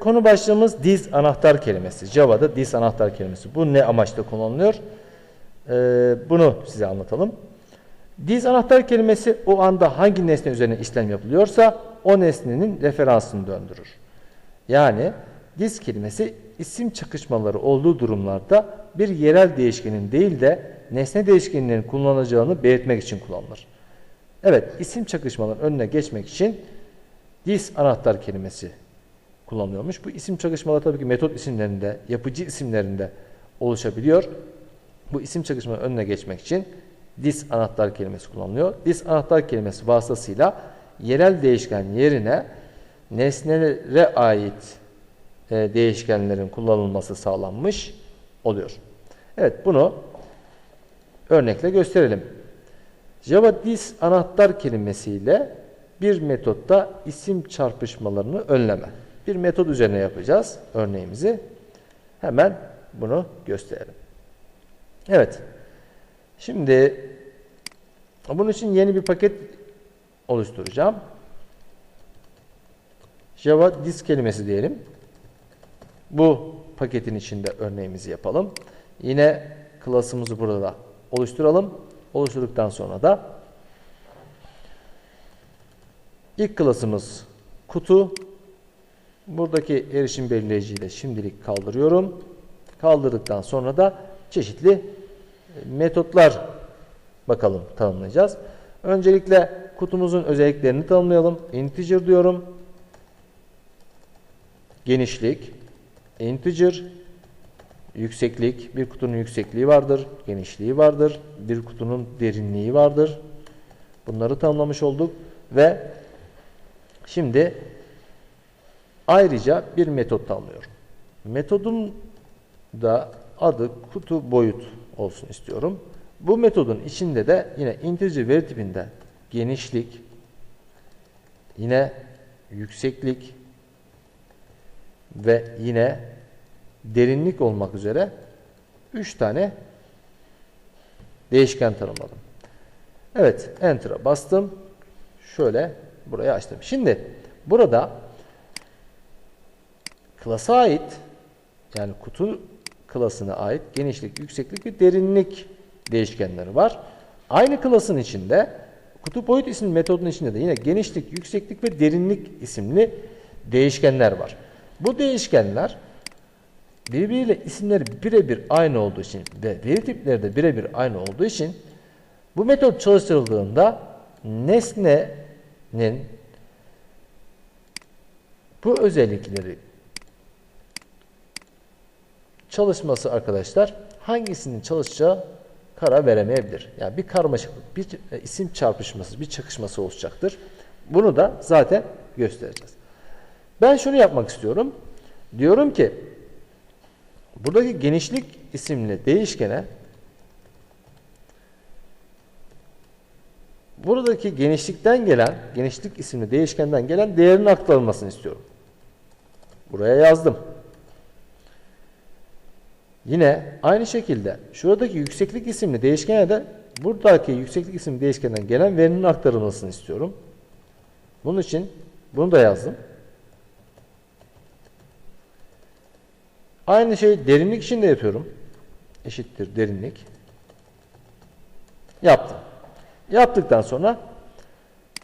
Konu başlığımız diz anahtar kelimesi. Java'da diz anahtar kelimesi. Bu ne amaçla kullanılıyor? Ee, bunu size anlatalım. Diz anahtar kelimesi o anda hangi nesne üzerine işlem yapılıyorsa o nesnenin referansını döndürür. Yani diz kelimesi isim çakışmaları olduğu durumlarda bir yerel değişkenin değil de nesne değişkeninin kullanılacağını belirtmek için kullanılır. Evet, isim çakışmaların önüne geçmek için diz anahtar kelimesi kullanılıyormuş. Bu isim çakışmaları tabii ki metot isimlerinde, yapıcı isimlerinde oluşabiliyor. Bu isim çakışmaların önüne geçmek için dis anahtar kelimesi kullanılıyor. Dis anahtar kelimesi vasıtasıyla yerel değişken yerine nesnelere ait e, değişkenlerin kullanılması sağlanmış oluyor. Evet bunu örnekle gösterelim. Java dis anahtar kelimesiyle bir metotta isim çarpışmalarını önleme. Bir metot üzerine yapacağız örneğimizi. Hemen bunu gösterelim. Evet. Şimdi bunun için yeni bir paket oluşturacağım. Java disk kelimesi diyelim. Bu paketin içinde örneğimizi yapalım. Yine klasımızı burada da oluşturalım. Oluşturduktan sonra da ilk klasımız kutu. Buradaki erişim belirleyiciyle şimdilik kaldırıyorum. Kaldırdıktan sonra da çeşitli metotlar bakalım tanımlayacağız. Öncelikle kutumuzun özelliklerini tanımlayalım. Integer diyorum. Genişlik, integer, yükseklik, bir kutunun yüksekliği vardır, genişliği vardır, bir kutunun derinliği vardır. Bunları tanımlamış olduk ve şimdi ayrıca bir metot tanımlıyorum. Metodum da adı kutu boyut olsun istiyorum. Bu metodun içinde de yine integer veri tipinde genişlik, yine yükseklik ve yine derinlik olmak üzere 3 tane değişken tanımladım. Evet, Enter'a bastım. Şöyle buraya açtım. Şimdi burada klasa ait yani kutu klasına ait genişlik, yükseklik ve derinlik değişkenleri var. Aynı klasın içinde kutu boyut isimli metodun içinde de yine genişlik, yükseklik ve derinlik isimli değişkenler var. Bu değişkenler birbiriyle isimleri birebir aynı olduğu için ve veri tipleri de birebir aynı olduğu için bu metot çalıştırıldığında nesnenin bu özellikleri çalışması arkadaşlar hangisinin çalışacağı karar veremeyebilir. Yani bir karmaşıklık, bir e, isim çarpışması, bir çakışması oluşacaktır. Bunu da zaten göstereceğiz. Ben şunu yapmak istiyorum. Diyorum ki buradaki genişlik isimli değişkene buradaki genişlikten gelen, genişlik isimli değişkenden gelen değerin aktarılmasını istiyorum. Buraya yazdım. Yine aynı şekilde şuradaki yükseklik isimli değişkene de buradaki yükseklik isimli değişkenden gelen verinin aktarılmasını istiyorum. Bunun için bunu da yazdım. Aynı şey derinlik için de yapıyorum. Eşittir derinlik. Yaptım. Yaptıktan sonra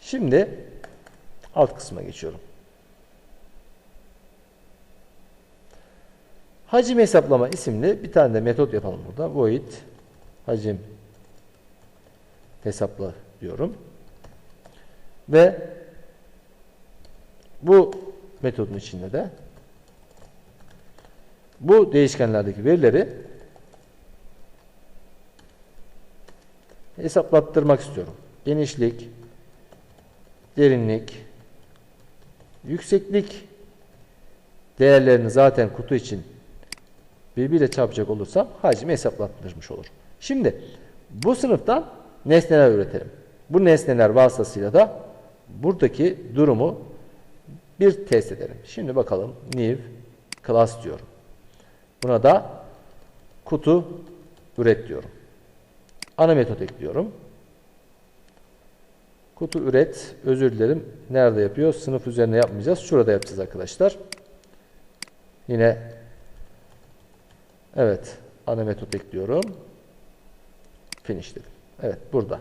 şimdi alt kısma geçiyorum. Hacim hesaplama isimli bir tane de metot yapalım burada. Void hacim hesapla diyorum. Ve bu metodun içinde de bu değişkenlerdeki verileri hesaplattırmak istiyorum. Genişlik, derinlik, yükseklik değerlerini zaten kutu için birbiriyle çarpacak olursam hacmi hesaplattırmış olur. Şimdi bu sınıftan nesneler üretelim. Bu nesneler vasıtasıyla da buradaki durumu bir test edelim. Şimdi bakalım new class diyorum. Buna da kutu üret diyorum. Ana metot ekliyorum. Kutu üret, özür dilerim. Nerede yapıyor? Sınıf üzerine yapmayacağız. Şurada yapacağız arkadaşlar. Yine evet ana metot ekliyorum. Finish dedim. Evet burada.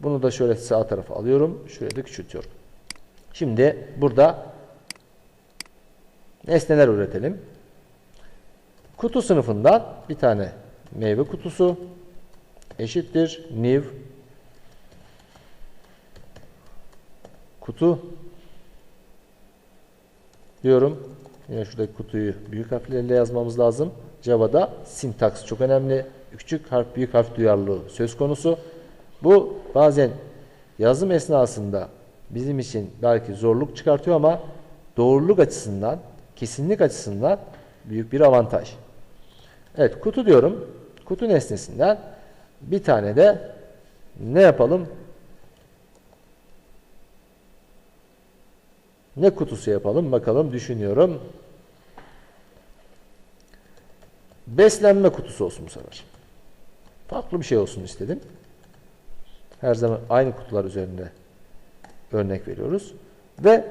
Bunu da şöyle sağ tarafa alıyorum. Şuraya da küçültüyorum. Şimdi burada nesneler üretelim. Kutu sınıfından bir tane meyve kutusu eşittir new kutu diyorum. Yine şuradaki kutuyu büyük harflerle yazmamız lazım. Java'da sintaks çok önemli. Küçük harf büyük harf duyarlılığı söz konusu. Bu bazen yazım esnasında bizim için belki zorluk çıkartıyor ama doğruluk açısından, kesinlik açısından büyük bir avantaj. Evet kutu diyorum. Kutu nesnesinden bir tane de ne yapalım? Ne kutusu yapalım bakalım düşünüyorum. Beslenme kutusu olsun bu sefer. Farklı bir şey olsun istedim. Her zaman aynı kutular üzerinde örnek veriyoruz. Ve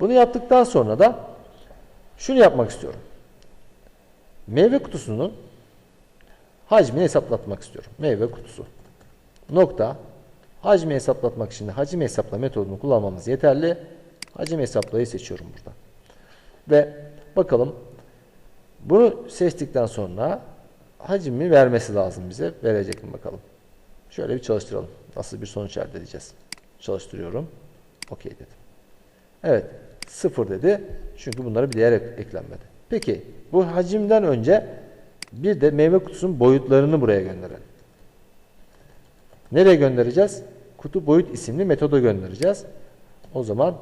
bunu yaptıktan sonra da şunu yapmak istiyorum. Meyve kutusunun hacmini hesaplatmak istiyorum. Meyve kutusu. Nokta. Hacmi hesaplatmak için de hacim hesapla metodunu kullanmamız yeterli. Hacim hesaplayı seçiyorum burada. Ve bakalım bunu seçtikten sonra hacmi vermesi lazım bize. Verecek mi bakalım. Şöyle bir çalıştıralım. Nasıl bir sonuç elde edeceğiz. Çalıştırıyorum. Okey dedim. Evet. Sıfır dedi. Çünkü bunlara bir değer ek- eklenmedi. Peki bu hacimden önce bir de meyve kutusunun boyutlarını buraya gönderelim. Nereye göndereceğiz? Kutu boyut isimli metoda göndereceğiz. O zaman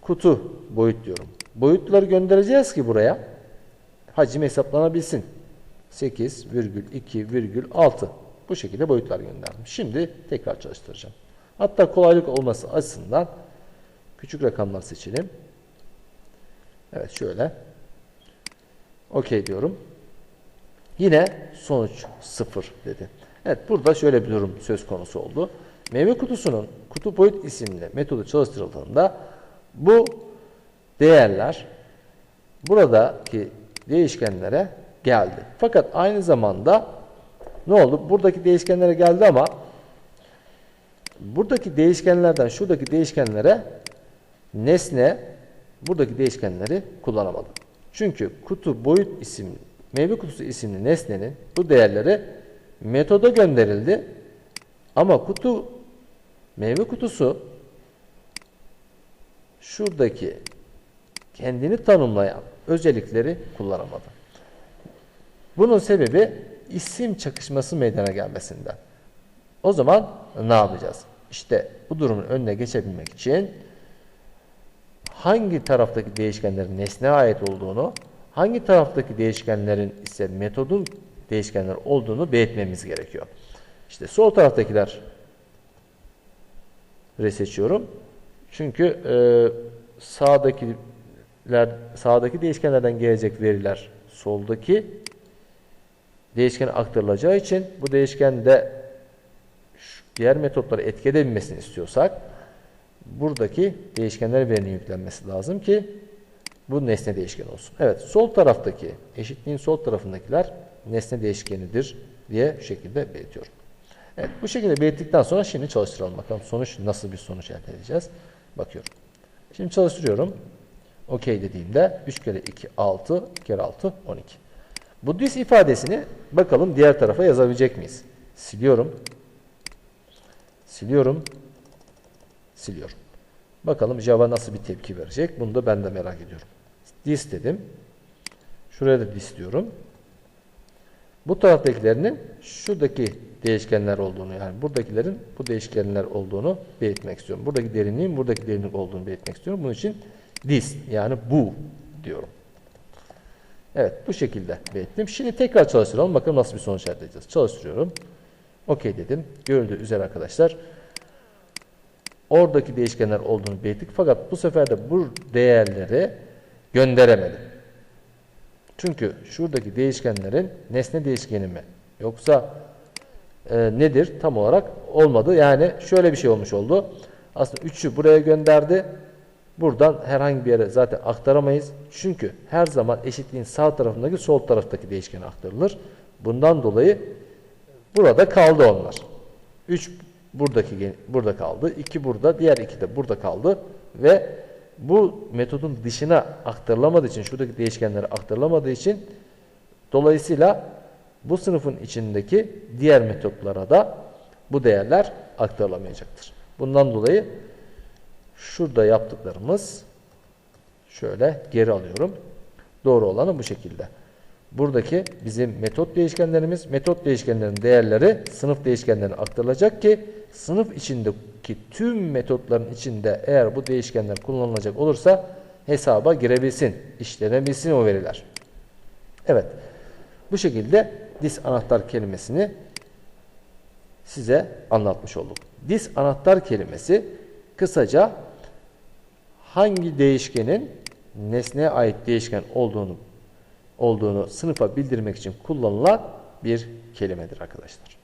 kutu boyut diyorum. Boyutları göndereceğiz ki buraya hacim hesaplanabilsin. 8,2,6 bu şekilde boyutlar gönderdim. Şimdi tekrar çalıştıracağım. Hatta kolaylık olması açısından küçük rakamlar seçelim. Evet şöyle. Okey diyorum. Yine sonuç 0 dedi. Evet burada şöyle bir durum söz konusu oldu. Meyve kutusunun kutu boyut isimli metodu çalıştırıldığında bu değerler buradaki değişkenlere geldi. Fakat aynı zamanda ne oldu? Buradaki değişkenlere geldi ama buradaki değişkenlerden şuradaki değişkenlere nesne buradaki değişkenleri kullanamadı. Çünkü kutu boyut isimli meyve kutusu isimli nesnenin bu değerleri metoda gönderildi. Ama kutu meyve kutusu şuradaki kendini tanımlayan özellikleri kullanamadı. Bunun sebebi isim çakışması meydana gelmesinden. O zaman ne yapacağız? İşte bu durumun önüne geçebilmek için hangi taraftaki değişkenlerin nesneye ait olduğunu, hangi taraftaki değişkenlerin ise metodun değişkenler olduğunu belirtmemiz gerekiyor. İşte sol taraftakiler seçiyorum. Çünkü e, sağdakiler sağdaki değişkenlerden gelecek veriler soldaki değişkene aktarılacağı için bu değişkende diğer metotları etki edebilmesini istiyorsak buradaki değişkenler verinin yüklenmesi lazım ki bu nesne değişkeni olsun. Evet sol taraftaki eşitliğin sol tarafındakiler nesne değişkenidir diye şu şekilde belirtiyorum. Evet bu şekilde belirttikten sonra şimdi çalıştıralım bakalım sonuç nasıl bir sonuç elde edeceğiz. Bakıyorum. Şimdi çalıştırıyorum. Okey dediğimde 3 kere 2 6, 2 kere 6 12. Bu this ifadesini bakalım diğer tarafa yazabilecek miyiz? Siliyorum. Siliyorum. Siliyorum. Bakalım Java nasıl bir tepki verecek? Bunu da ben de merak ediyorum. This dedim. Şuraya da this diyorum. Bu taraftakilerinin şuradaki değişkenler olduğunu yani buradakilerin bu değişkenler olduğunu belirtmek istiyorum. Buradaki derinliğin buradaki derinlik olduğunu belirtmek istiyorum. Bunun için this yani bu diyorum. Evet bu şekilde belirttim. Şimdi tekrar çalıştıralım. Bakalım nasıl bir sonuç elde edeceğiz. Çalıştırıyorum. Okey dedim. Görüldüğü üzere arkadaşlar. Oradaki değişkenler olduğunu belirttik. Fakat bu sefer de bu değerleri gönderemedim. Çünkü şuradaki değişkenlerin nesne değişkeni mi? Yoksa e, nedir? Tam olarak olmadı. Yani şöyle bir şey olmuş oldu. Aslında 3'ü buraya gönderdi. Buradan herhangi bir yere zaten aktaramayız. Çünkü her zaman eşitliğin sağ tarafındaki sol taraftaki değişkene aktarılır. Bundan dolayı burada kaldı onlar. 3 buradaki burada kaldı. 2 burada, diğer 2 de burada kaldı ve bu metodun dışına aktarılamadığı için, şuradaki değişkenlere aktarılamadığı için dolayısıyla bu sınıfın içindeki diğer metotlara da bu değerler aktarılamayacaktır. Bundan dolayı şurada yaptıklarımız şöyle geri alıyorum. Doğru olanı bu şekilde. Buradaki bizim metot değişkenlerimiz, metot değişkenlerin değerleri sınıf değişkenlerine aktarılacak ki sınıf içindeki tüm metotların içinde eğer bu değişkenler kullanılacak olursa hesaba girebilsin, işlenebilsin o veriler. Evet. Bu şekilde dis anahtar kelimesini size anlatmış olduk. Dis anahtar kelimesi kısaca hangi değişkenin nesneye ait değişken olduğunu olduğunu sınıfa bildirmek için kullanılan bir kelimedir arkadaşlar.